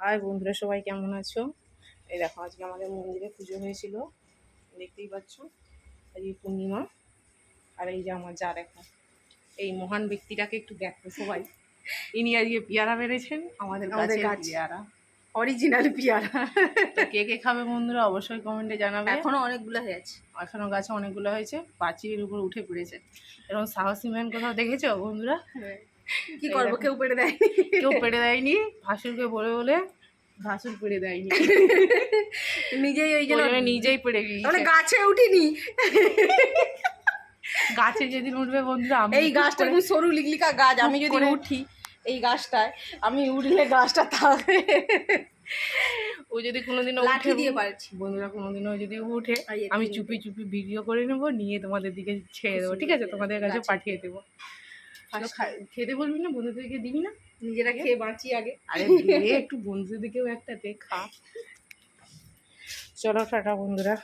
আর বন্ধুরা সবাই কেমন আছো? এই দেখো আজকে আমাদের মন্দিরে পুজো হয়েছিল দেখতেই পাচ্ছ? আজকে পূর্ণিমা আর এই যে আমার যা দেখো এই মহান ব্যক্তিটাকে একটু দেখো সবাই। ইনি আজকে পেয়ারা বেড়েছেন আমাদের আমাদের। পেয়ারা। অরিজিনাল পিয়ারা। কে কে খাবে বন্ধুরা অবশ্যই কমেন্টে জানাবে। এখনও অনেকগুলো হয়ে আছে এখনও গাছে অনেকগুলো হয়েছে পাঁচিলের উপর উঠে পড়েছে। এরকম সাহসী ম্যান কোথাও দেখেছ বন্ধুরা? কি করব? কেউ পেরে দেয়নি। কেউ পেড়ে দেয়নি। ভাসুরকে বলে বলে ভাসুর পেড়ে দেয়নি। নিজেই ওই জন্য নিজেই পেড়ে মানে গাছে উঠিনি। গাছে যেদিন উঠবে বন্ধুরা আমি এই গাছটা একদম সরু লিগলিকা গাছ আমি যদি উঠি এই গাছটায় আমি উঠলে গাছটা থাকবে ও যদি কোনোদিনও লাঠি দিয়ে পারছি। বন্ধুরা কোনোদিনও যদি উঠে আমি চুপি চুপি ভিডিও করে নেব নিয়ে তোমাদের দিকে ছেড়ে দেবো। ঠিক আছে? তোমাদের কাছে পাঠিয়ে দেবো। খেতে বলবি না বন্ধুদেরকে দিবি না নিজেরা খেয়ে বাঁচি আগে। আরে একটু বন্ধুদেরকেও একটা দে খা। চলো টাটা বন্ধুরা।